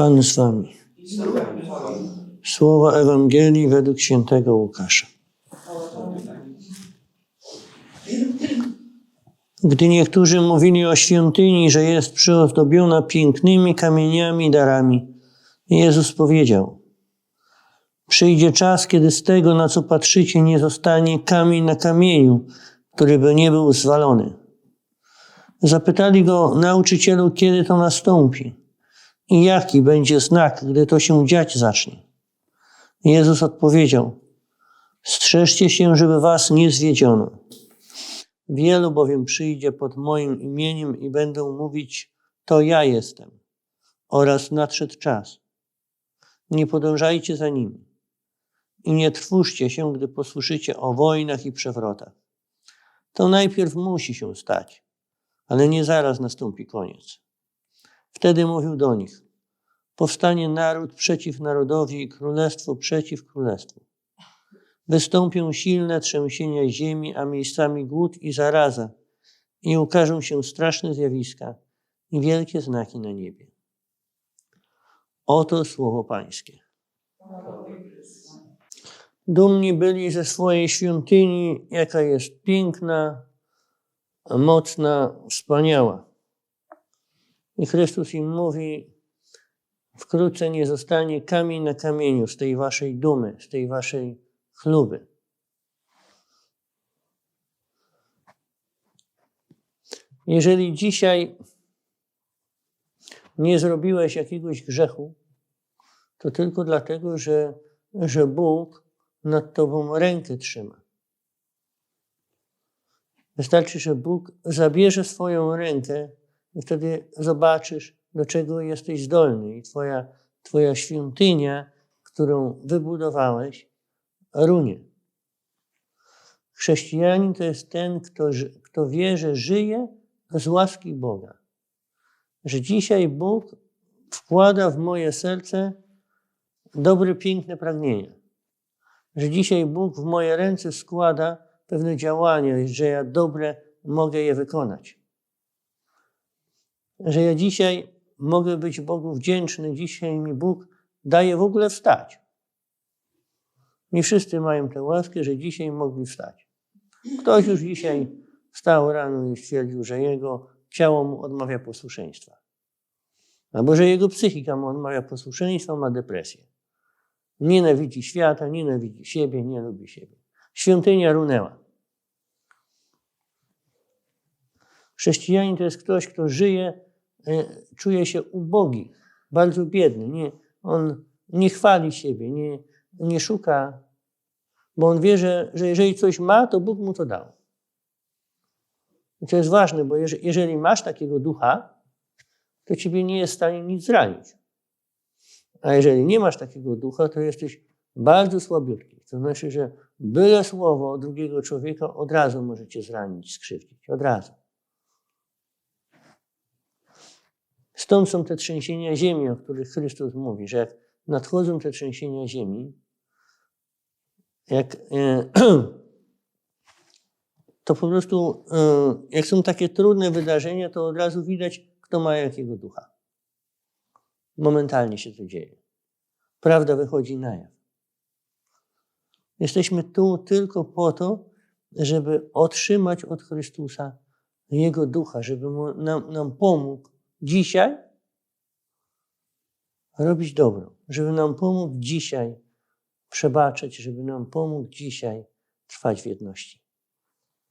Pan z wami. Słowa Ewangelii według świętego Łukasza. Gdy niektórzy mówili o świątyni, że jest przyozdobiona pięknymi kamieniami i darami, Jezus powiedział: Przyjdzie czas, kiedy z tego, na co patrzycie, nie zostanie kamień na kamieniu, który by nie był zwalony. Zapytali go nauczycielu, kiedy to nastąpi i jaki będzie znak, gdy to się dziać zacznie. Jezus odpowiedział: Strzeżcie się, żeby was nie zwiedziono. Wielu bowiem przyjdzie pod moim imieniem i będą mówić: To ja jestem, oraz nadszedł czas. Nie podążajcie za nimi i nie trwóżcie się, gdy posłyszycie o wojnach i przewrotach. To najpierw musi się stać, ale nie zaraz nastąpi koniec. Wtedy mówił do nich: Powstanie naród przeciw narodowi i królestwo przeciw królestwu. Wystąpią silne trzęsienia ziemi, a miejscami głód i zaraza, i ukażą się straszne zjawiska i wielkie znaki na niebie. Oto słowo Pańskie. Dumni byli ze swojej świątyni, jaka jest piękna, mocna, wspaniała. I Chrystus im mówi: Wkrótce nie zostanie kamień na kamieniu z tej waszej dumy, z tej waszej chluby. Jeżeli dzisiaj nie zrobiłeś jakiegoś grzechu, to tylko dlatego, że, że Bóg nad tobą rękę trzyma. Wystarczy, że Bóg zabierze swoją rękę i wtedy zobaczysz, do czego jesteś zdolny. I twoja, twoja świątynia, którą wybudowałeś, runie. Chrześcijanin to jest ten, kto, kto wie, że żyje z łaski Boga. Że dzisiaj Bóg wkłada w moje serce dobre, piękne pragnienia. Że dzisiaj Bóg w moje ręce składa pewne działania, że ja dobre mogę je wykonać. Że ja dzisiaj mogę być Bogu wdzięczny, dzisiaj mi Bóg daje w ogóle wstać. Nie wszyscy mają tę łaskę, że dzisiaj mogli wstać. Ktoś już dzisiaj wstał rano i stwierdził, że jego ciało mu odmawia posłuszeństwa. Albo że jego psychika mu odmawia posłuszeństwa, ma depresję. Nienawidzi świata, nienawidzi siebie, nie lubi siebie. Świątynia runęła. Chrześcijanin to jest ktoś, kto żyje, czuje się ubogi, bardzo biedny. Nie, on nie chwali siebie, nie, nie szuka, bo on wie, że, że jeżeli coś ma, to Bóg mu to dał. I to jest ważne, bo jeżeli, jeżeli masz takiego ducha, to ciebie nie jest w stanie nic zranić. A jeżeli nie masz takiego ducha, to jesteś bardzo słabiutki. To znaczy, że byle słowo drugiego człowieka od razu możecie zranić, skrzywdzić. Od razu. Stąd są te trzęsienia ziemi, o których Chrystus mówi, że jak nadchodzą te trzęsienia ziemi, jak, e, to po prostu, e, jak są takie trudne wydarzenia, to od razu widać, kto ma jakiego ducha. Momentalnie się to dzieje. Prawda wychodzi na jaw. Jesteśmy tu tylko po to, żeby otrzymać od Chrystusa Jego ducha, żeby mu, nam, nam pomógł dzisiaj robić dobro, żeby nam pomógł dzisiaj przebaczać, żeby nam pomógł dzisiaj trwać w jedności.